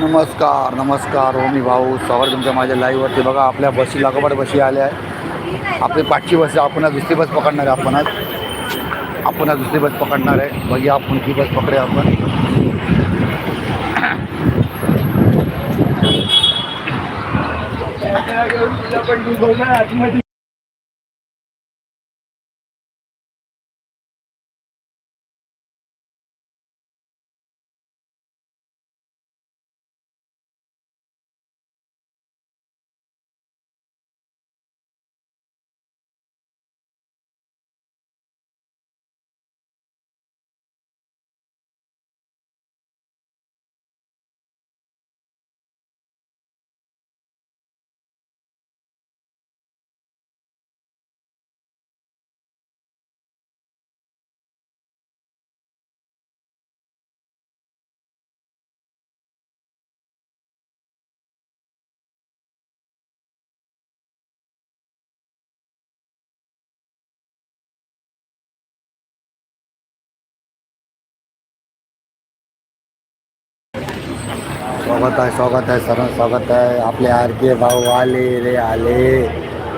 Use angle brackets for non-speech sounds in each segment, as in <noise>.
नमस्कार नमस्कार ओमी भाऊ स्वागत तुमच्या माझ्या लाईव्हवरती बघा आपल्या बशी लागोपाठ बशी आल्या आहे. आपली पाठची बस आपण आज दुसरी बस पकडणार आहे आपण आज. आपण आज दुसरी बस पकडणार आहे. बघूया आपण ती बस पकडे आपण. स्वागत आहे स्वागत आहे सर्व स्वागत आहे आपले आर के भाऊ आले रे, आले।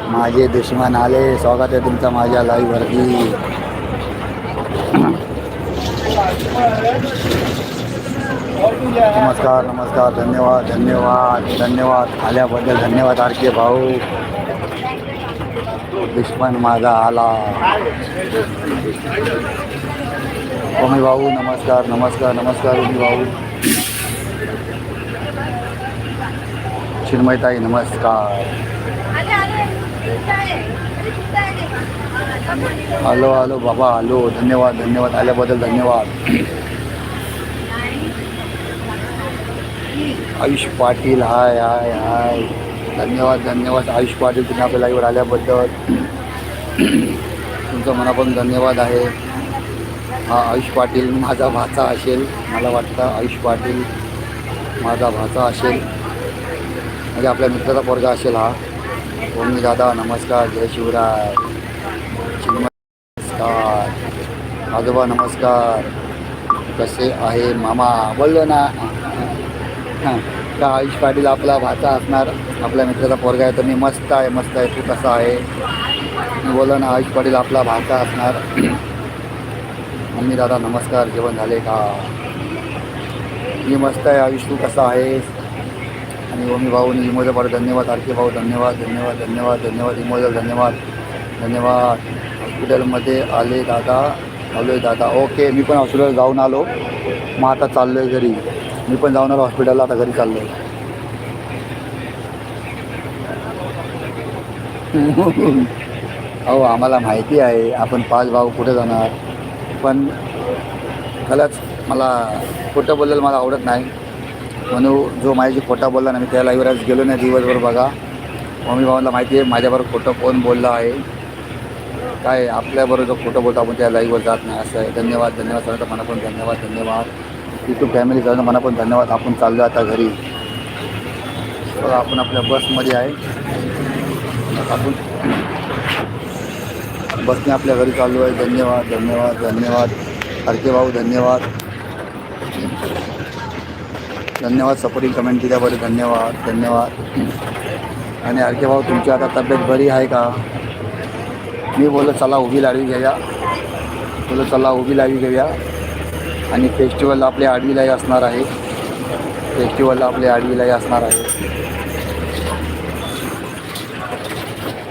माझे दुश्मन आले, स्वागत आहे तुमचं माझ्या लाईव्हवरती नमस्कार नमस्कार, धन्यवाद धन्यवाद धन्यवाद. आल्याबद्दल धन्यवाद आर के भाऊ. दुश्मन माझा आला. ओमी भाऊ, नमस्कार नमस्कार नमस्कार ओमी भाऊ. चिन्मयताई नमस्कार. हॅलो हॅलो बाबा हॅलो. धन्यवाद धन्यवाद. आल्याबद्दल धन्यवाद. आयुष पाटील हाय हाय हाय. धन्यवाद धन्यवाद. आयुष पाटील तुम्ही आपल्या लाईव्हवर आल्याबद्दल. तुमचं मनापासून धन्यवाद आहे. हा आयुष पाटील माझा भाचा असेल. मला वाटतं आयुष पाटील माझा भाचा असेल. म्हणजे आपल्या मित्राचा पोरगा असेल हा. ओमी दादा नमस्कार जय शिवराय. नमस्कार. आजोबा नमस्कार. कसे आहे मामा? बोललो ना. हां का आयुष पाटील आपला भाचा असणार? आपल्या मित्राचा पोरगा आहे तर मी मस्त आहे मस्त आहे तू कसा आहे? मी बोललो ना आयुष पाटील आपला भाचा असणार. मम्मी दादा नमस्कार जेवण झाले का? मी मस्त आहे आयुष तू कसा आहेस? आणि ओमी भाऊनी इमोजा पाडू धन्यवाद आरके भाऊ धन्यवाद धन्यवाद धन्यवाद धन्यवाद इमोजा धन्यवाद. धन्यवाद. हॉस्पिटलमध्ये आले दादा आलो आहे दादा. ओके मी पण हॉस्पिटल जाऊन आलो. मग आता चाललो आहे घरी. मी पण जाऊन आलो हॉस्पिटलला आता घरी चाललो आहे अहो आम्हाला माहिती आहे आपण पाच भाऊ कुठे जाणार? पण खरंच मला खोटं बोललेलं मला आवडत नाही. म्हणून जो माझ्याशी खोटा बोलला ना मी त्या लाईव्हवर आज गेलो नाही दिवसभर बघा. मम्मी भावाला माहिती आहे माझ्याबरोबर खोटं कोण बोललं आहे? काय आपल्याबरोबर जो खोटं बोलतो आपण त्या लाईव्हवर जात नाही असं आहे. धन्यवाद धन्यवाद सगळ्यांचा पण धन्यवाद धन्यवाद. युट्यूब फॅमिली सरांचा मना पण धन्यवाद. आपण चाललो आता घरी. बघा आपण आपल्या बसमध्ये आहे. आपण बसने आपल्या घरी चालू आहे धन्यवाद धन्यवाद धन्यवाद. हरके भाऊ धन्यवाद. धन्यवाद सपोर्टिंग कमेंट दिल्याबद्दल धन्यवाद धन्यवाद. आणि हरके भाऊ तुमची आता तब्येत बरी आहे का? मी बोललो चला उभी लाडवी घेऊया. बोललो चला उभी लाडवी घेऊया. आणि फेस्टिवल आपले आडवीलाही असणार आहे. फेस्टिवलला आपले आडवीलाही असणार आहे.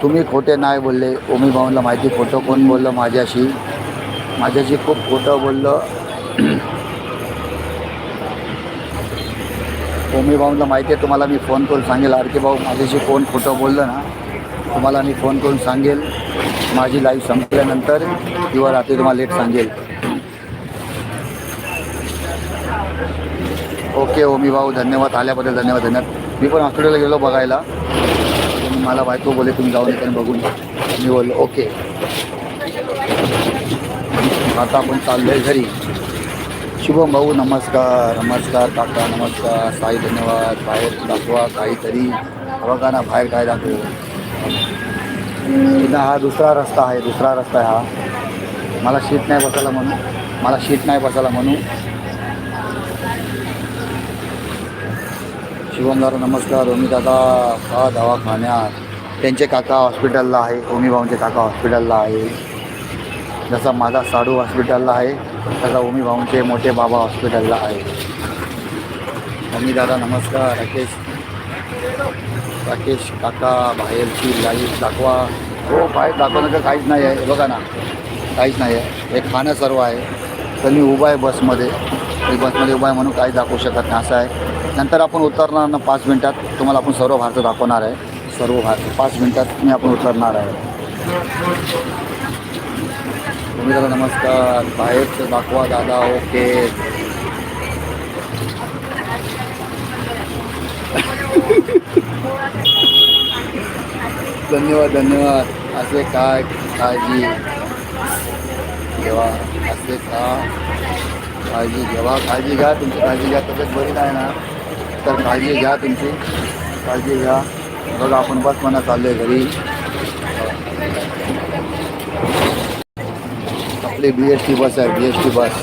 तुम्ही खोटे नाही बोलले. ओमी भाऊंना माहिती खोटं कोण बोललं? माझ्याशी. माझ्याशी खूप खोटं बोललं. तुम्ही भाऊंना माहिती आहे तुम्हाला मी फोन करून सांगेल. आरके भाऊ माझ्याशी कोण खोटं बोललं ना तुम्हाला मी फोन करून सांगेल. माझी लाईफ संपल्यानंतर किंवा रात्री तुम्हाला लेट सांगेल. ओके ओमी भाऊ धन्यवाद. आल्याबद्दल धन्यवाद धन्यवाद. मी पण हॉस्पिटलला गेलो बघायला. तुम्ही मला बायको बोले तुम्ही जाऊन येताना बघून मी बोललो ओके आता आपण चाललो आहे घरी. शुभम भाऊ नमस्कार नमस्कार काका नमस्कार साई धन्यवाद बाहेर दाखवा काहीतरी बघा ना बाहेर काय दाखव? इथं हा दुसरा रस्ता आहे दुसरा रस्ता आहे हा. मला शीट नाही बसायला म्हणू मला शीट नाही बसायला म्हणू शिवम दादा नमस्कार ओमी दादा का दवाखान्यात त्यांचे काका हॉस्पिटलला आहे ओमी भाऊंचे काका हॉस्पिटलला आहे. जसा माझा साडू हॉस्पिटलला आहे तसा ओमी भाऊंचे मोठे बाबा हॉस्पिटलला आहे. मम्मी दादा नमस्कार. राकेश राकेश काका बाहेरची लाइट दाखवा. हो बाहेर दाखवण्याचं काहीच नाही आहे. बघा ना काहीच नाही आहे. हे खाणं सर्व आहे. तर मी उभा आहे बसमध्ये. मी बसमध्ये उभा आहे म्हणून काही दाखवू शकत नाही असं आहे. नंतर आपण उतरणार ना पाच मिनटात. तुम्हाला आपण सर्व भारत दाखवणार आहे. सर्व भारत पाच मिनटात मी आपण उतरणार आहे. तुम्ही दादा नमस्कार। बाहेरचं दाखवा दादा ओके धन्यवाद धन्यवाद। असे काय काळजी घेवा असे का काळजी घेवा काळजी घ्या तुमची काळजी घ्या तब्येत बरी नाही ना? तर काळजी घ्या तुमची। काळजी घ्या बघा, आपण बस म्हणा चाललोय घरी. आपली बी एस टी बस आहे बी एस टी बस.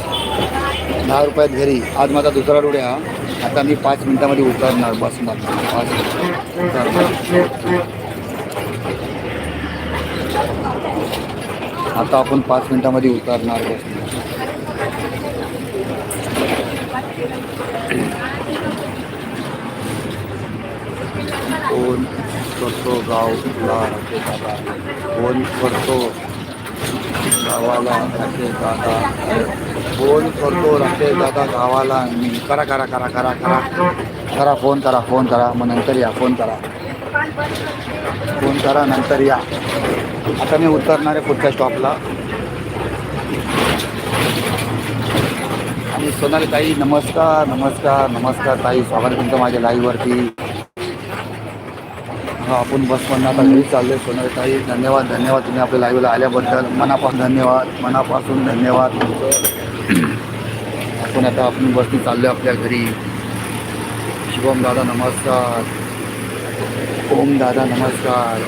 दहा रुपयात घरी. आज माझा दुसरा रोड आहे हा. आता मी पाच मिनटामध्ये उतरणार बसमध्ये. पाच मिनिट उतरणार आता आपण पाच मिनिटामध्ये उतरणार बस फ़ोन करतो दादा फ़ोन करतो गावाला राखे दादा फोन करतो राखे दादा गावाला. मी करा करा करा करा करा. करा फोन करा फोन करा. मग नंतर या फोन करा. फोन करा नंतर या. आता मी उतरणार आहे पुढच्या स्टॉपला आणि सोनाली ताई नमस्कार नमस्कार नमस्कार ताई. स्वागत तुमचं माझ्या लाईव्हवरती हा आपण बसमधनं आता घरी चाललोय सोनाली ताई. धन्यवाद धन्यवाद. तुम्ही आपल्या लाईव्हला आल्याबद्दल मनापासून धन्यवाद मनापासून धन्यवाद. तुमचं <clears throat> आपण आता आपण बसनी चाललोय आपल्या घरी. शिवम दादा नमस्कार. ओम दादा नमस्कार.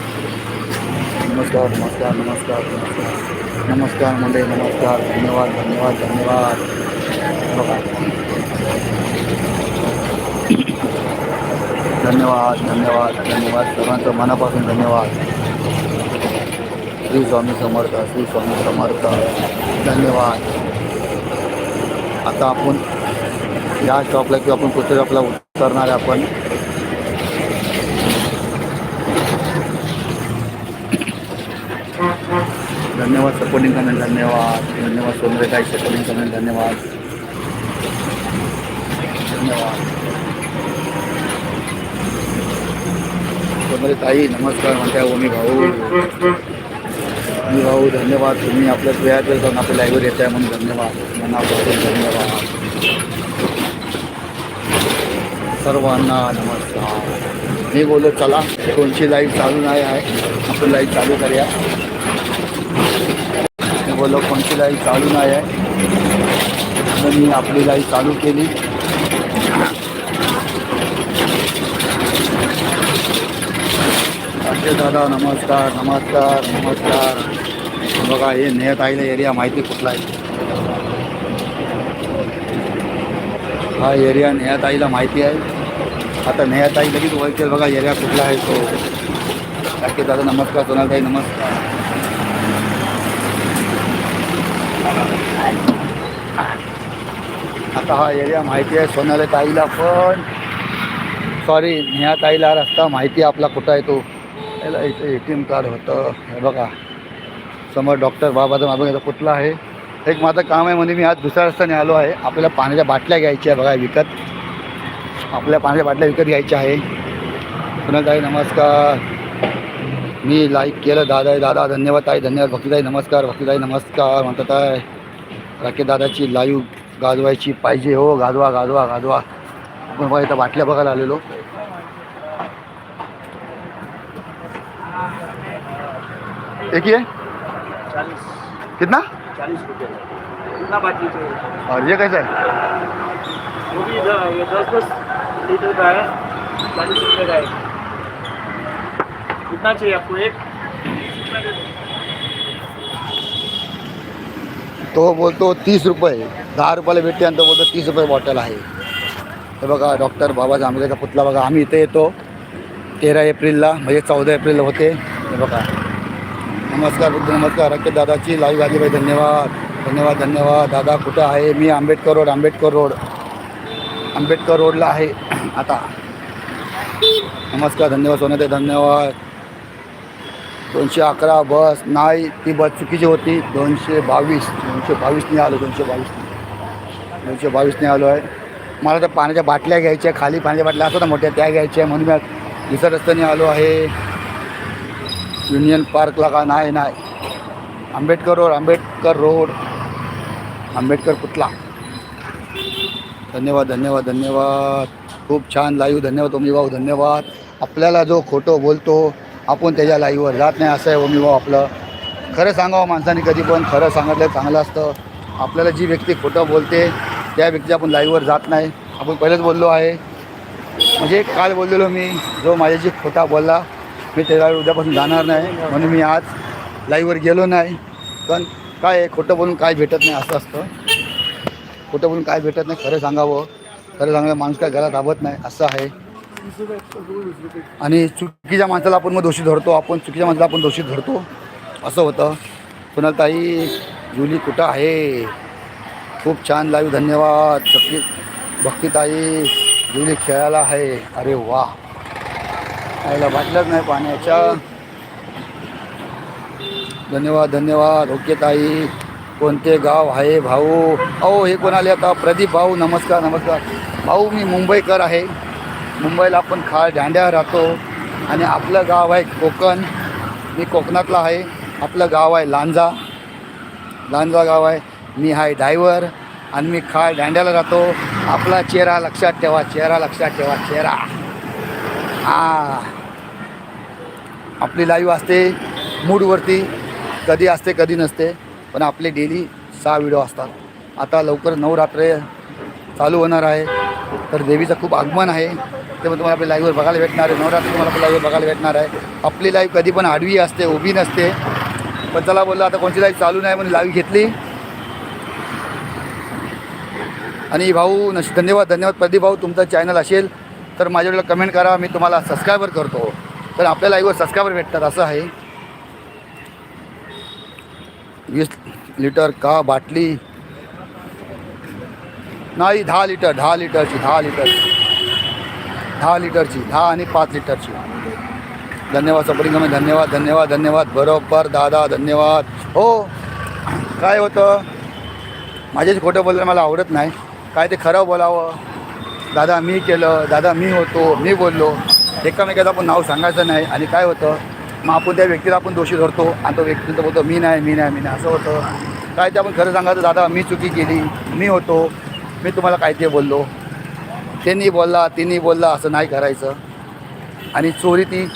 नमस्कार नमस्कार नमस्कार नमस्कार. नमस्कार मंडळी नमस्कार. धन्यवाद धन्यवाद धन्यवाद. बघा. धन्यवाद धन्यवाद धन्यवाद. सर्वांचं मनापासून धन्यवाद. श्री स्वामी समर्थ श्री स्वामी समर्थ. धन्यवाद. आता आपण या शॉपला किंवा आपण कुठल्या शॉपला उतरणार आहे आपण. धन्यवाद सपोर्टिंग करण्यास धन्यवाद. धन्यवाद सोनरे सपोर्टिंग करण्यास धन्यवाद. धन्यवाद. सोनरे ताई नमस्कार म्हणत्या ओमी भाऊ. मी भाऊ धन्यवाद. तुम्ही आपल्या वेळात वेळ जाऊन आपल्या लाईव्हवर येत आहे म्हणून धन्यवाद. मनापासून धन्यवाद. सर्वांना नमस्कार. मी बोललो चला कोणची लाईव्ह चालू नाही आहे आपण लाईव्ह चालू करूया. मी बोललो कोणची लाईव्ह चालू नाही आहे. मी आपली लाईव्ह चालू केली. अक्षय दादा नमस्कार नमस्कार नमस्कार. बघा हे नेत आईला एरिया माहिती कुठला आहे? हा एरिया नेहत आईला माहिती आहे. आता नेहत आई लगेच ओळखेल बघा एरिया कुठला आहे तो. नक्की दादा नमस्कार सोनालताई नमस्कार. आता हा एरिया माहिती आहे सोनाली ताईला पण सॉरी नेहाताईला रस्ता माहिती आहे आपला कुठं आहे तो. याला इथं ए टी एम कार्ड होतं. हे बघा. समोर डॉक्टर बाबाचा मागून याचा कुठला आहे? एक माझं काम आहे म्हणजे मी आज दुसऱ्या रस्त्याने आलो आहे. आपल्याला पाण्याच्या बाटल्या घ्यायच्या आहे बघा विकत. आपल्या पाण्याच्या बाटल्या विकत घ्यायच्या आहे. पुन्हा ताई नमस्कार. मी लाईक केलं. दादा दादा धन्यवाद ताई धन्यवाद. भक्तीताई नमस्कार भक्तीताई नमस्कार म्हणतात आहे. राकेश दादाची लाईव्ह गाजवायची पाहिजे. हो गाजवा गाजवा गाजवा. आपण बघा इथं बाटल्या बघायला आलेलो. एक चालीस कितना? कितना बाटी चाहिए और ये कैसा है? वो भी ये दस दस लीटर का है चालीस रुपये का है। कितना चाहिए आपको एक? तो बोलतो तीस रुपये. दहा रुपयाला भेटते आणि तो बोलतो तीस रुपये बॉटल आहे. हे बघा डॉक्टर बाबासाहेब आंबेडकरचा पुतळा बघा. आम्ही इथे येतो. तेरा एप्रिलला म्हणजे चौदा एप्रिलला होते. हे बघा. नमस्कार वृद्ध नमस्कार अख्खे दादाची लाईव्ह आली बाई धन्यवाद. धन्यवाद धन्यवाद. दादा कुठं आहे? मी आंबेडकर रोड आंबेडकर रोड. आंबेडकर रोडला आहे. <clears throat> आता. नमस्कार धन्यवाद सोनाते धन्यवाद. दोनशे अकरा बस नाही ती बस चुकीची होती. दोनशे बावीस दोनशे बावीसने आलो दोनशे बावीस दोनशे बावीसने आलो आहे. मला तर पाण्याच्या बाटल्या घ्यायच्या खाली पाण्याच्या बाटल्या असतात ना मोठ्या त्या घ्यायच्या म्हणून मी दुसऱ्या रस्त्याने आलो आहे. युनियन पार्कला का नाही नाही. Ambedkar road Ambedkar road. Ambedkar पुतला धन्यवाद धन्यवाद धन्यवाद. खूप छान लाईव्ह धन्यवाद ओमी भाऊ धन्यवाद. आपल्याला जो खोटो बोलतो आपण त्याच्या लाईव्हवर जात नाही असं आहे ओमी भाऊ आपलं. खरं सांगावं माणसाने कधी पण खरं सांगितलं चांगलं असतं. आपल्याला जी व्यक्ती खोटं बोलते त्या व्यक्ती आपण लाईव्हवर जात नाही. आपण पहिलेच बोललो आहे. म्हणजे काल बोललेलो मी जो माझ्याशी खोटा बोलला मी त्याला उद्यापासून जाणार नाही म्हणून मी आज लाईव्हवर गेलो नाही. पण काय आहे खोटं बोलून काय भेटत नाही असं असतं. खोटं बोलून काय भेटत नाही खरं सांगावं. खरं सांगायला माणूस काय घरात राबत नाही असं आहे. आणि चुकीच्या माणसाला आपण मग दोषी धरतो आपण चुकीच्या माणसाला आपण दोषी धरतो असं होतं. कुणाला ताई जुली कुठं आहे? खूप छान लाईव्ह धन्यवाद. भक्ती भक्तीताई जुली खेळायला आहे. अरे वा यायला वाटलंच नाही पाण्याच्या. धन्यवाद धन्यवाद. ओके ताई कोणते गाव आहे भाऊ? अहो हे कोणाले आता? प्रदीप भाऊ नमस्कार नमस्कार. भाऊ मी मुंबईकर आहे. मुंबईला आपण खा दांड्या राहतो. आणि आपलं गाव आहे कोकण. मी कोकणातला आहे. आपलं गाव आहे लांजा. लांजा गाव आहे. मी आहे डायव्हर आणि मी खाळ दांड्याला राहतो. आपला चेहरा लक्षात ठेवा चेहरा लक्षात ठेवा चेहरा. हां. आपली लाईव्ह असते मूडवरती कधी असते कधी नसते. पण आपले डेली सहा व्हिडिओ असतात. आता लवकर नवरात्र चालू होणार आहे. तर देवीचं खूप आगमन आहे. ते मग तुम्हाला आपल्या लाईव्हवर बघायला भेटणार आहे. नवरात्र तुम्हाला आपल्या लाईव्हवर बघायला भेटणार आहे. आपली लाईव्ह कधी पण आडवी असते उभी नसते. पण चला बोललं आता कोणती लाईव्ह चालू नाही म्हणून लाईव्ह घेतली. आणि भाऊ नश धन्यवाद धन्यवाद. प्रदीप भाऊ तुमचं चॅनल असेल तर माझ्याकडे कमेंट करा. मी तुम्हाला सबस्क्रायबर करतो. तर आपल्या लाईव्हवर सबस्क्रायबर भेटतात असं आहे. वीस लिटर का बाटली? नाही दहा लिटर दहा लिटरची दहा लिटर दहा लिटरची दहा आणि पाच लिटरची. धन्यवाद सपरिंगमे धन्यवाद धन्यवाद धन्यवाद. बरोबर दादा धन्यवाद. हो काय होतं? माझेच खोटं बोलायला मला आवडत नाही. काय ते खरं बोलावं? दादा मी केलं. दादा मी होतो मी बोललो. एकामेकाचं आपण नाव सांगायचं नाही. आणि काय होतं? मग आपण त्या व्यक्तीला आपण दोषी धरतो. आणि तो व्यक्ती तर बोलतो मी नाही मी नाही मी नाही. असं होतं. काय ते आपण खरं सांगायचं दादा मी चुकी केली. मी होतो. मी तुम्हाला काय ते बोललो. त्यांनी बोलला तिने बोलला असं नाही करायचं. आणि चोरी ती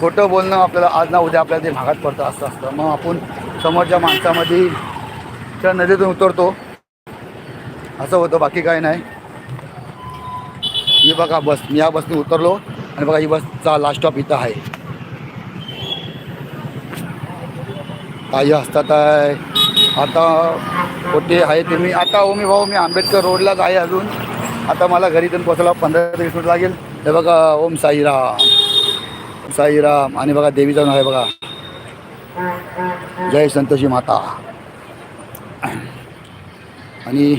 खोटं बोलणं आपल्याला आज ना उद्या आपल्याला ते भागात पडतं असं असतं. मग आपण समोरच्या माणसामध्ये त्या नदीतून उतरतो. असं होतं. बाकी काय नाही. मी बघा बस मी या बसने उतरलो. आणि बघा ही बसचा लास्ट स्टॉप इथं आहे. ताई असतात आहे. आता कुठे आहे तुम्ही? आता हो मी भाऊ मी आंबेडकर रोडलाच आहे अजून. आता मला घरी तर पोचायला पंधरा ते वीस मिनिट लागेल. हे बघा ओम साईराम. ओम साईराम. आणि बघा देवीचं नाव आहे बघा. जय संतोषी माता. आणि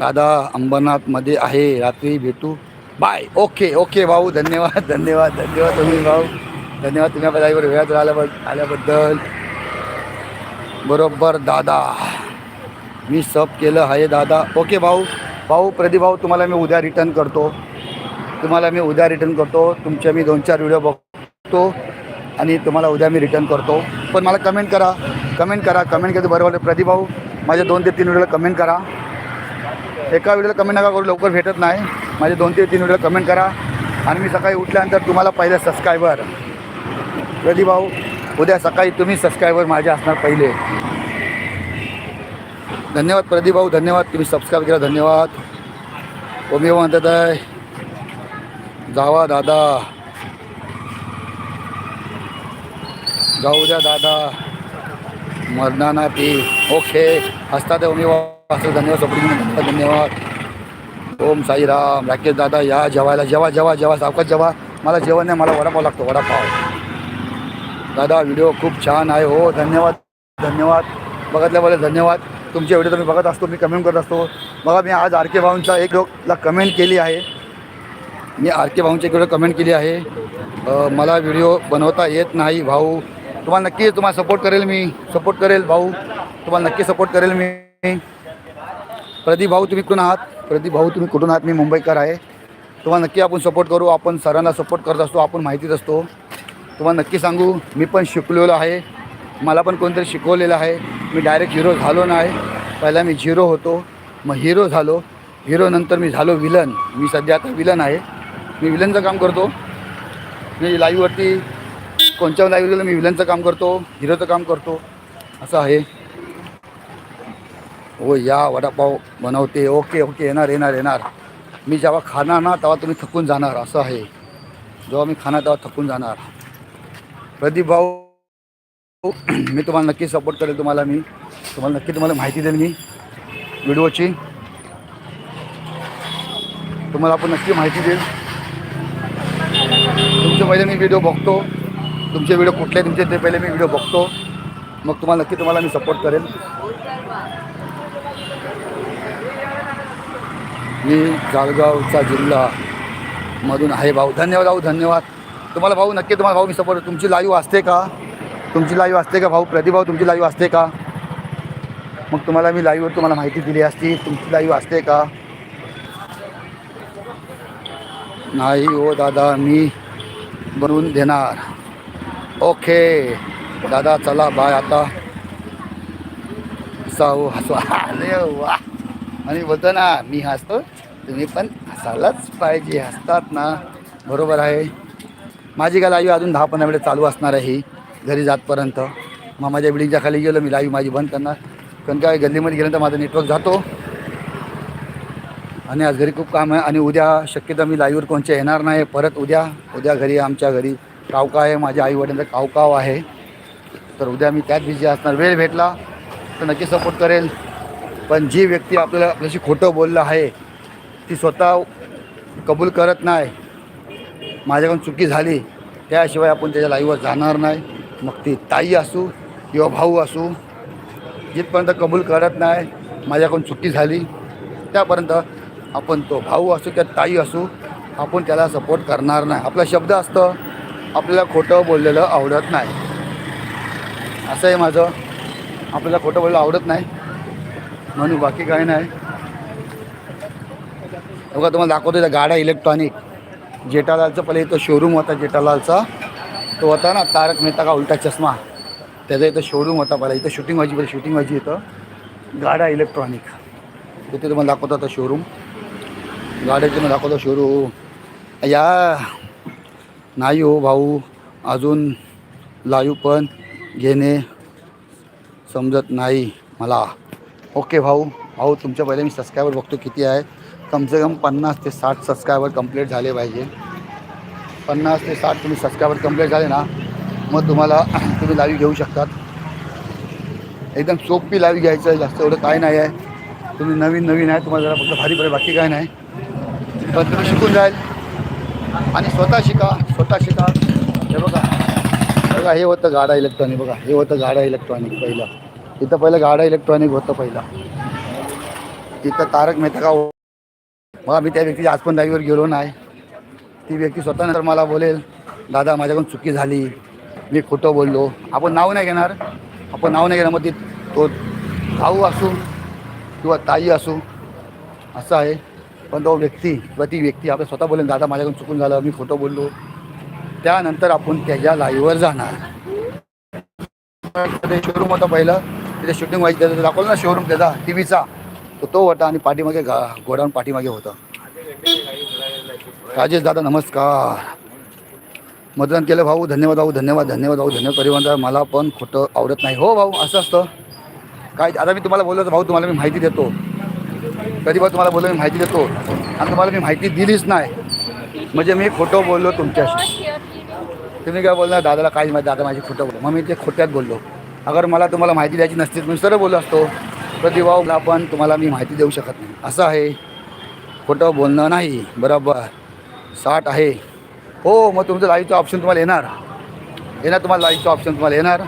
दादा अंबरनाथमध्ये आहे. रात्री भेटू. बाय. ओके ओके भाऊ. धन्यवाद धन्यवाद धन्यवाद तुम्ही भाऊ. धन्यवाद तुम्ही आपल्या वेळात आल्याबद्दल आल्याबद्दल. बरोबर दादा. मी सब केलं आहे दादा. ओके भाऊ. भाऊ प्रदीप भाऊ तुम्हाला मी उद्या रिटर्न करतो. तुम्हाला मी उद्या रिटर्न करतो. तुमचे मी दोन चार व्हिडिओ बघतो. आणि तुम्हाला उद्या मी रिटर्न करतो. पण मला कमेंट करा. कमेंट करा. कमेंट केलं बरोबर प्रदीप भाऊ माझ्या दोन ते तीन व्हिडिओला कमेंट करा. एका व्हिडिओला कमेंट नका करू लवकर भेटत नाही. माझे दोन ते तीन व्हिडिओला कमेंट करा. आणि मी सकाळी उठल्यानंतर तुम्हाला पहिले सबस्क्रायबर प्रदीप भाऊ उद्या सकाळी तुम्ही सबस्क्रायबर माझे असणार पहिले. धन्यवाद प्रदीप भाऊ धन्यवाद. तुम्ही सबस्क्राईब केला धन्यवाद. ओमी म्हणतात आहे जावा दादा. जाऊ द्या दादा. मरणाना पी ओके. हसतात मी असं धन्यवाद सपोर्ट धन्यवाद. ओम साईराम राकेश दादा या जेवायला जेवा जेवा जेवा सावकाश जेवा. मला जेवण नाही मला वडापाव लागतो वडापाव. दादा व्हिडिओ खूप छान आहे हो धन्यवाद धन्यवाद. बघितल्याबद्दल धन्यवाद. तुमचे व्हिडिओ तुम्ही बघत असतो मी कमेंट करत असतो. बघा मी आज आर के भाऊंचा एक लोकला कमेंट केली आहे. मी आर के भाऊंची एक कमेंट केली आहे. मला व्हिडिओ बनवता येत नाही भाऊ. तुम्हाला नक्की तुम्हाला सपोर्ट करेल मी. सपोर्ट करेल भाऊ. तुम्हाला नक्की सपोर्ट करेल मी. प्रदीप भाऊ तुम्ही कुठून आहात? प्रदीप भाऊ तुम्ही कुठून आहात? मी मुंबईकर आहे. तुम्हाला नक्की आपण सपोर्ट करू. आपण सरांना सपोर्ट करत असतो. आपण माहितीच असतो. तुम्हाला नक्की सांगू मी पण शिकलेलो आहे. मला पण कोणतरी शिकवलेलं आहे. मी डायरेक्ट हिरो झालो नाही. पहिला मी झिरो होतो. मग हिरो झालो. हिरो नंतर मी झालो विलन मी सध्या आता विलन आहे. मी विलनचं काम करतो. मी लाईव्हवरती कोणत्या लाईव्ह मी विलनचं काम करतो. हिरोचं काम करतो. असं आहे. हो या वडापाव बनवते. ओके ओके येणार येणार येणार. मी जेव्हा खाणार ना तेव्हा तुम्ही थकून जाणार असं आहे. जेव्हा मी खाणार तेव्हा थकून जाणार. प्रदीप भाऊ <clears throat> मी तुम्हाला नक्की सपोर्ट करेल तुम्हाला मी. तुम्हाला नक्की तुम्हाला माहिती देईल मी व्हिडिओची. तुम्हाला आपण नक्की माहिती देईल. तुमचे पहिले मी व्हिडिओ बघतो. तुमचे व्हिडिओ कुठले तुमचे ते पहिले मी व्हिडिओ बघतो. मग तुम्हाला नक्की तुम्हाला मी सपोर्ट करेल. मी जळगावचा जिल्हा मधून आहे भाऊ. धन्यवाद भाऊ धन्यवाद. तुम्हाला भाऊ नक्की तुम्हाला भाऊ मी सपोर्ट तुमची लाईव्ह असते का? तुमची लाईव्ह असते का भाऊ? प्रदीप भाऊ तुमची लाईव्ह असते का? मग तुम्हाला मी लाईव्हवर तुम्हाला माहिती दिली असती. तुमची लाईव्ह असते का? नाही हो दादा मी बनवून देणार. ओके. दादा चला बाय आता. साऊ हसवा अरे वा आणि बोलतो ना मी हसतो तुम्ही पण हसायलाच पाहिजे हसतात ना. बरोबर आहे. माझी काय लाईव्ह अजून दहा पंधरा मिनिट चालू असणार आहे ही घरी जातपर्यंत. मग माझ्या बिल्डिंगच्या खाली गेलो मी लाईव्ह माझी बंद करणार. कारण काय गल्लीमध्ये गेल्यानंतर माझं नेटवर्क जातो. आणि आज घरी खूप काम आहे. आणि उद्या शक्यतो मी लाईव्हवर कोणच्या येणार नाही. परत उद्या उद्या घरी आमच्या घरी कावका आहे. माझ्या आईवडिलांचा कावकाव आहे. तर उद्या मी त्यात बिझी असणार. वेळ भेटला तर नक्की सपोर्ट करेल. पण जी व्यक्ती आपल्याला आपल्याशी खोटं बोललं आहे ती स्वतः कबूल करत नाही माझ्याकडून चुकी झाली त्याशिवाय आपण त्याच्या लाईव्हवर जाणार नाही. मग ती ताई असू किंवा भाऊ असू जिथपर्यंत कबूल करत नाही माझ्याकडून चुकी झाली त्यापर्यंत आपण तो भाऊ असू किंवा ताई असू आपण त्याला सपोर्ट करणार नाही. आपला शब्द असतं आपल्याला खोटं बोललेलं आवडत नाही. असं आहे माझं. आपल्याला खोटं बोललं आवडत नाही. म्हणून बाकी काही नाही. बघा तुम्हाला दाखवतो त्या गाड्या इलेक्ट्रॉनिक जेठालालचं पहिले इथं शोरूम होता जेठालालचा. तो होता ना तारक मेहता का उलटा चष्मा. त्याचा इथं शोरूम होता पहिला. इथं शूटिंग व्हायची पहिले शूटिंग व्हायची इथं. गाड्या इलेक्ट्रॉनिक तिथे तुम्हाला दाखवतो आता शोरूम गाड्याचे मी दाखवतो शोरूम या. नाही हो भाऊ. अजून लाईव्ह पण घेणे समजत नाही मला. ओके भाऊ भाऊ तुमच्या पहिले मी सबस्क्रायबर बघतो किती आहे. कम से कम पन्नास ते साठ सबस्क्रायबर कंप्लीट झाले पाहिजे. पन्नास ते साठ तुम्ही सबस्क्रायबर कंप्लीट झाले ना मग तुम्हाला <clears throat> तुम्ही लाईव्ह घेऊ शकतात. एकदम सोपी लाईव्ह घ्यायचं आहे जास्त एवढं काय नाही आहे. तुम्ही नवीन नवीन आहे तुम्हाला जरा फक्त भारी पडेल बाकी काय नाही. पण तुम्ही शिकून जाईल. आणि स्वतः शिका स्वतः शिका. हे बघा. बघा हे होतं गाडा इलेक्ट्रॉनिक बघा. हे होतं गाडा इलेक्ट्रॉनिक पहिलं. इथं पहिलं गाडा इलेक्ट्रॉनिक होतं पहिलं. तिथं तारक मेहता का मग मी त्या व्यक्तीच्या आज पण लाईव्हवर गेलो नाही. ती व्यक्ती स्वतः नंतर मला बोलेल दादा माझ्याकडून चुकी झाली. मी खोटं बोललो. आपण नाव नाही घेणार. आपण नाव नाही घेणार मग ती तो भाऊ असू किंवा ताई असू असं आहे. पण तो व्यक्ती किंवा ती व्यक्ती आपल्या स्वतः बोलेल दादा माझ्याकडून चुकून झालं मी खोटं बोललो. त्यानंतर आपण त्याच्या लाईव्हवर जाणार. शोरूम होता पहिलं. तिकडे शूटिंग व्हायची त्याचं दाखवलं ना शोरूम त्याचा टी व्हीचा तो तो होता आणि पाठीमागे गा गोडाऊन पाठीमागे होतं. राजेश दादा नमस्कार. मतदान केलं भाऊ धन्यवाद भाऊ धन्यवाद धन्यवाद भाऊ धन्यवाद परिवार मला पण खोटं आवडत नाही. हो भाऊ असं असतं. काय आता मी तुम्हाला बोललो तर भाऊ तुम्हाला मी माहिती देतो. कधी भाऊ तुम्हाला बोललो मी माहिती देतो. आणि तुम्हाला मी माहिती दिलीच नाही. म्हणजे मी खोटं बोललो तुमच्याशी. तुम्ही काय बोलणार दादाला काय माहिती दादा माझी खोटं बोललो. मग मी ते खोट्यात बोललो. अगर मला तुम्हाला माहिती द्यायची नसती तर मी सरळ बोललो असतो प्रतिभावला पण तुम्हाला मी माहिती देऊ शकत नाही. असं आहे. खोटं बोलणं नाही. बरोबर. साठ आहे. हो मग तुमचं लाईव्हचं ऑप्शन तुम्हाला येणार. येणार तुम्हाला लाईव्हचं ऑप्शन तुम्हाला येणार.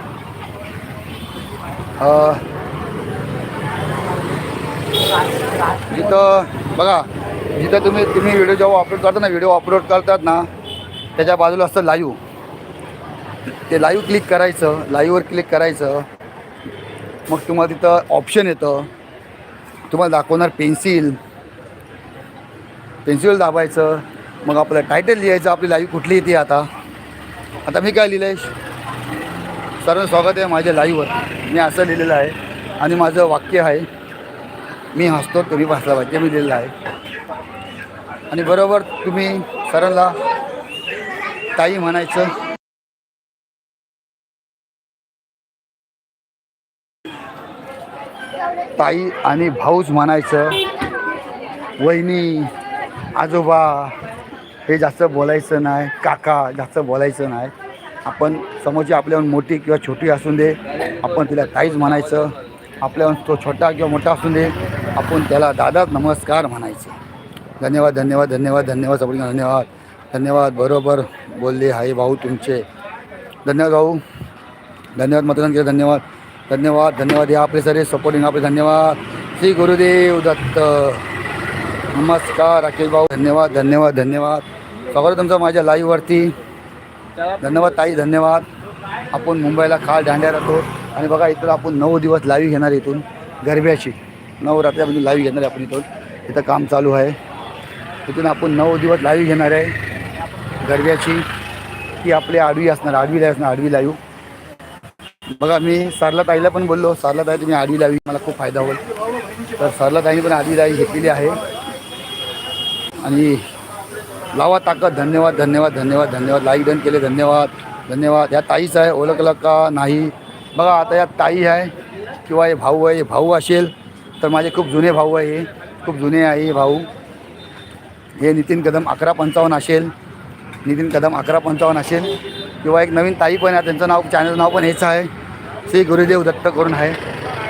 जिथं बघा जिथं तुम्ही तुम्ही व्हिडिओ जेव्हा अपलोड करता ना व्हिडिओ अपलोड करतात ना त्याच्या बाजूला असतं लाईव्ह ते लाईव्ह क्लिक करायचं लाईव्हवर क्लिक करायचं. मग तुम्हाला तिथं ऑप्शन येतं. तुम्हाला दाखवणार पेन्सिल पेन्सिल दाबायचं. मग आपलं टायटल लिहायचं. आपली लाईव्ह कुठली येते आता. आता मी काय लिहिलं आहे सर्व स्वागत आहे माझ्या लाईव्हवर मी असं लिहिलेलं आहे. आणि माझं वाक्य आहे मी हसतो तुम्ही हसला पाहिजे मी लिहिलेलं आहे. आणि बरोबर तुम्ही सरांना ताई म्हणायचं ताई आणि भाऊच म्हणायचं वहिनी आजोबा हे जास्त बोलायचं नाही काका जास्त बोलायचं नाही. आपण समोरची आपल्याहून मोठी किंवा छोटी असून दे आपण तिला ताईच म्हणायचं आपल्याहून तो छोटा किंवा मोठा असून दे आपण त्याला दादाच नमस्कार म्हणायचं. धन्यवाद धन्यवाद धन्यवाद धन्यवाद सगळ्यांना धन्यवाद. धन्यवाद बरोबर बोलले हाय भाऊ तुमचे. धन्यवाद भाऊ. धन्यवाद मतदान केलं धन्यवाद. धन्यवाद धन्यवाद. हे आपले सरे सपोर्टिंग आपले धन्यवाद. श्री गुरुदेव दत्त. नमस्कार राकेश भाऊ. धन्यवाद धन्यवाद धन्यवाद. स्वागत तुमचं माझ्या लाईव्हवरती धन्यवाद ताई धन्यवाद. आपण मुंबईला खाल दांड्या राहतो. आणि बघा इथं आपण नऊ दिवस लाईव्ह घेणार इथून. गरब्याची नऊ रात्री लाईव्ह घेणार आहे आपण इथून. इथं काम चालू आहे. इथून आपण नऊ दिवस लाईव्ह घेणार आहे. गरब्याची ती आपली आडवी असणार आडवी लाईव्ह असणार आडवी लाईव्ह बघा मी सरला ताईला पण बोललो. सरला ताई तुम्ही आडवी लावी मला खूप फायदा होईल. तर सरला ताईने पण आडवी लावी घेतलेली आहे. आणि लावा ताकद. धन्यवाद धन्यवाद धन्यवाद धन्यवाद. लाईक डन केले धन्यवाद. धन्यवाद. या ताईच आहे ओळखलं का नाही? बघा आता या ताई आहे किंवा हे भाऊ आहे हे भाऊ असेल तर माझे खूप जुने भाऊ आहे हे. खूप जुने आहे हे भाऊ. हे नितीन कदम अकरा पंचावन्न असेल. नितीन कदम अकरा पंचावन्न असेल. किंवा एक नवीन ताई पण आहे त्यांचं नाव चॅनलचं नाव पण हेच आहे. श्री गुरुदेव दत्त करून आहे.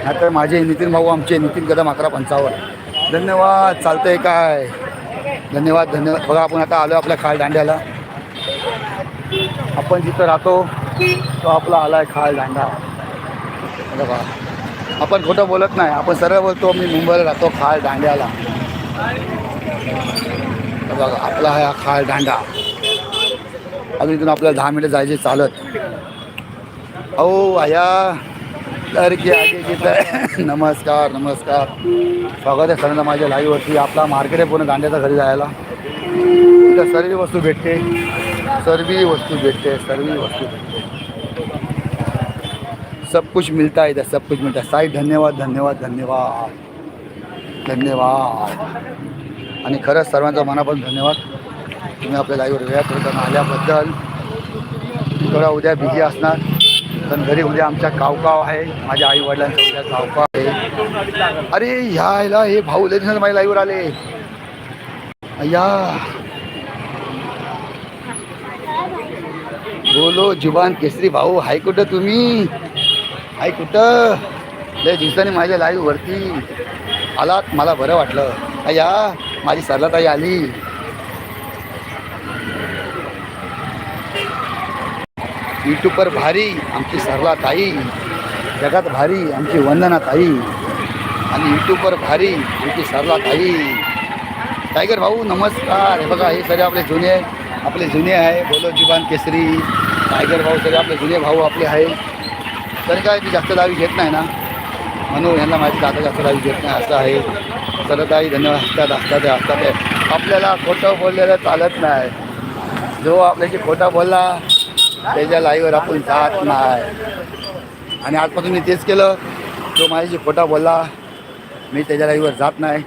नाहीतर माझे नितीन भाऊ आमचे नितीन कदम अकरा पंचावन्न. धन्यवाद. चालतंय काय? धन्यवाद धन्यवाद. बघा आपण आता आलो आपल्या खाल दांड्याला आपण जिथं राहतो तो आपला आला आहे खाल दांडा बघा. आपण खोटं बोलत नाही. आपण सरळ बोलतो मी मुंबईला राहतो खाल दांड्याला बघा आपला आहे हा खाल दांडा अजून इथून आपल्याला दहा मिनिटं जायचे चालत. अहो आया. तर की आगे की <laughs> नमस्कार नमस्कार. स्वागत आहे सगळ्यांना माझ्या लाईववरती आपला मार्केट आहे पूर्ण दांड्याचा घरी जायला. इथं सर्व वस्तू भेटते. सर्व वस्तू भेटते सर्व वस्तू भेटते. सब कुछ मिलता है इधर सब कुछ मिलता. है साई धन्यवाद धन्यवाद धन्यवाद. धन्यवाद. आणि खरंच सर्वांचा मनापासून धन्यवाद. तुम्ही आपल्या लाईव्हवर वेळात करताना आल्याबद्दल. थोडा उद्या बिझी असणार. पण घरी उद्या आमच्या कावकाव आहे. माझ्या आई वडिलांचा उद्या कावकाव आहे. अरे ह्याला हे भाऊ लय माझ्या लाईव्हवर आले. अय्या. बोलो जुबान केसरी भाऊ हाय कुठं तुम्ही? हाय कुठं? लय दिवसांनी माझ्या लाईव्ह वरती आलात मला बरं वाटलं. अय्या माझी सरलाताई आली. यूट्यूबवर भारी आमची सरला ताई जगात भारी आमची वंदना ताई आणि यूट्यूबवर भारी आमची सरला ताई. टायगर भाऊ नमस्कार. हे बघा हे सगळे आपले जुने आपले जुने आहे. बोलो जुबान केसरी. टायगर भाऊ सगळे आपले जुने भाऊ आपले आहे. तर काय मी जास्त दावी घेत नाही ना. म्हणून यांना माहिती दादा जास्त दावी घेत नाही असं आहे. सरताई धन्यवाद. असतात असतात असतात आपल्याला खोटं बोललेलं चालत नाही. जो आपल्याशी खोटा बोलला त्याच्या लाईवर आपण जात नाही. आणि आजपासून मी तेच केलं. तो माझ्याशी खोटा बोलला. मी त्याच्या लाईवर जात नाही.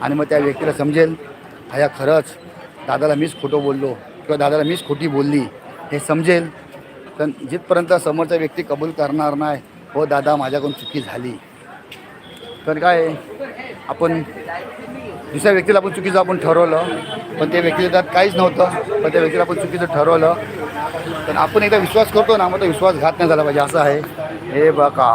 आणि मग त्या व्यक्तीला समजेल ह्या खरंच दादाला मीच खोटं बोललो किंवा दादाला मीच खोटी बोलली. हे समजेल. तर जिथपर्यंत समोरचा व्यक्ती कबूल करणार नाही हो दादा माझ्याकडून चुकी झाली. तर काय आपण दुसऱ्या व्यक्तीला आपण चुकीचं आपण ठरवलं पण त्या व्यक्तीला त्यात काहीच नव्हतं पण त्या व्यक्तीला आपण चुकीचं ठरवलं. पण आपण एकदा विश्वास करतो ना मग तो विश्वासघात नाही झाला पाहिजे असं आहे. हे बघा.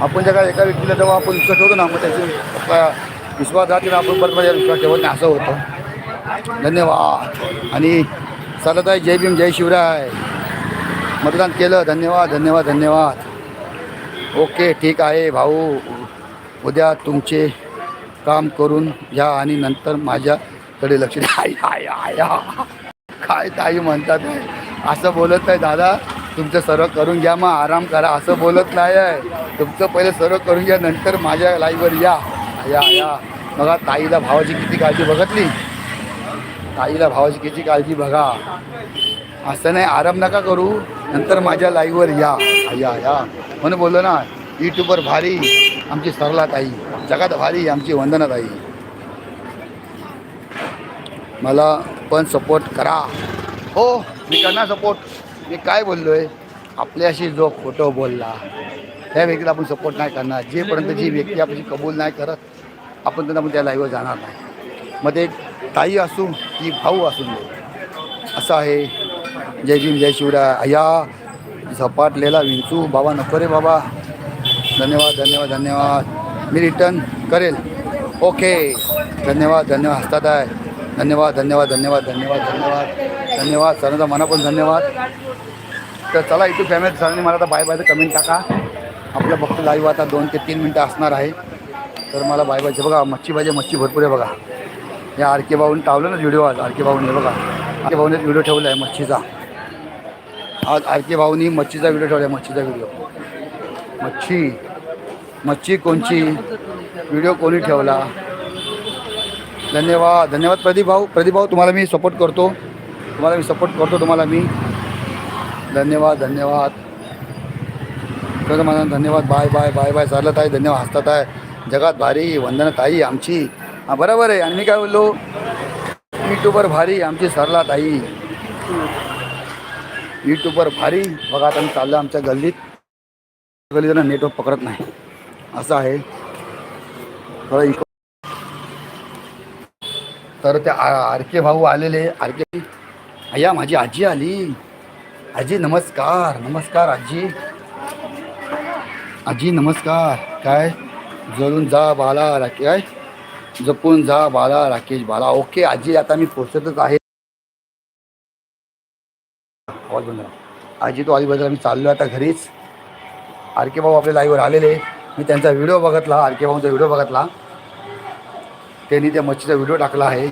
आपण जेव्हा एका व्यक्तीला जेव्हा आपण विश्वास ठेवतो ना मग त्याची विश्वास विश्वासघात आपण परत माझ्या विश्वास ठेवत नाही असं होतं. धन्यवाद. आणि चालत आहे जय भीम जय शिवराय. मतदान केलं धन्यवाद धन्यवाद धन्यवाद. ओके ठीक आहे भाऊ. उद्या तुमचे काम करून घ्या आणि नंतर माझ्याकडे लक्ष द्या. आय, आय, आय, काय ताई म्हणतात आहे. असं बोलत नाही दादा. तुमचं सर्व करून घ्या मग आराम करा. असं बोलत नाही आहे. तुमचं पहिले सर्व करून घ्या नंतर माझ्या लाईव्हवर या. या या बघा ताईला भावाची किती काळजी बघतली? ताईला भावाची किती काळजी बघा. असं नाही आराम नका करू. नंतर माझ्या लाईव्हवर या. या या म्हणून बोललो ना यूट्यूबवर भारी. आमची सरला ताई. जगात भारी आमची वंदना ताई. मला पण सपोर्ट करा. हो मी करणार सपोर्ट मी काय बोललो आहे आपल्याशी जो खोटं बोलला त्या व्यक्तीला आपण सपोर्ट नाही करणार. जेपर्यंत जी व्यक्ती आपली कबूल नाही करत आपण त्यांना आपण त्या लाईव्हवर जाणार नाही. मग ते एक ताई असू की भाऊ असून दे. असं आहे. जय भीम जय शिवराय. अया झपाटलेला विंचू बाबा नको रे बाबा. धन्यवाद धन्यवाद धन्यवाद. मी रिटर्न करेल. ओके. धन्यवाद धन्यवाद हसतात आहे धन्यवाद धन्यवाद धन्यवाद धन्यवाद धन्यवाद. धन्यवाद सरांचा मनापासून धन्यवाद. तर चला इथे फॅमिली सरांनी मला आता बाय बायचं कमेंट टाका. आपलं फक्त लाईव्ह आता दोन ते तीन मिनटं असणार आहे. तर मला बाय बायचे बघा मच्छी पाहिजे मच्छी भरपूर आहे बघा. या आर के भाऊन टावलं ना व्हिडिओ आज आर के भाऊने बघा. आर के भाऊने व्हिडिओ ठेवला आहे मच्छीचा. आज आर के भाऊनी मच्छीचा व्हिडिओ ठेवला आहे मच्छीचा व्हिडिओ मच्छी. मच्छी कोणची? व्हिडिओ कोणी ठेवला? धन्यवाद. धन्यवाद प्रदीप भाऊ. प्रदीप भाऊ तुम्हाला मी सपोर्ट करतो. तुम्हाला मी सपोर्ट करतो तुम्हाला मी. धन्यवाद धन्यवाद. खरं माझा धन्यवाद. Bye bye bye bye. चालत आहे धन्यवाद. हसतात आहे जगात भारी वंदना ताई आमची. हां बरोबर आहे. आणि मी काय बोललो? यूट्यूबर भारी आमची सरला ताई. यूट्यूबर भारी. बघा आता चाललं आमच्या गल्लीत. गल्लीजना नेटवर्क पकडत नाही. असं आहे. थोडं इको तर त्या आरके भाऊ आलेले. आरके अय्या माझी आजी आली. आजी नमस्कार. नमस्कार आजी. आजी नमस्कार. काय? जळून जा बाला राके काय? जपून जा बाला राकेश बाला ओके आजी आता मी पोचतच आहे. आवाज बंद आजी तो आजीबद्दल मी चाललो आता घरीच. आरके भाऊ आपल्या लाईव्हवर आलेले. मी त्यांचा व्हिडिओ बघितला आर के भाऊंचा व्हिडिओ बघितला. त्यांनी त्या मच्छीचा व्हिडिओ टाकला आहे.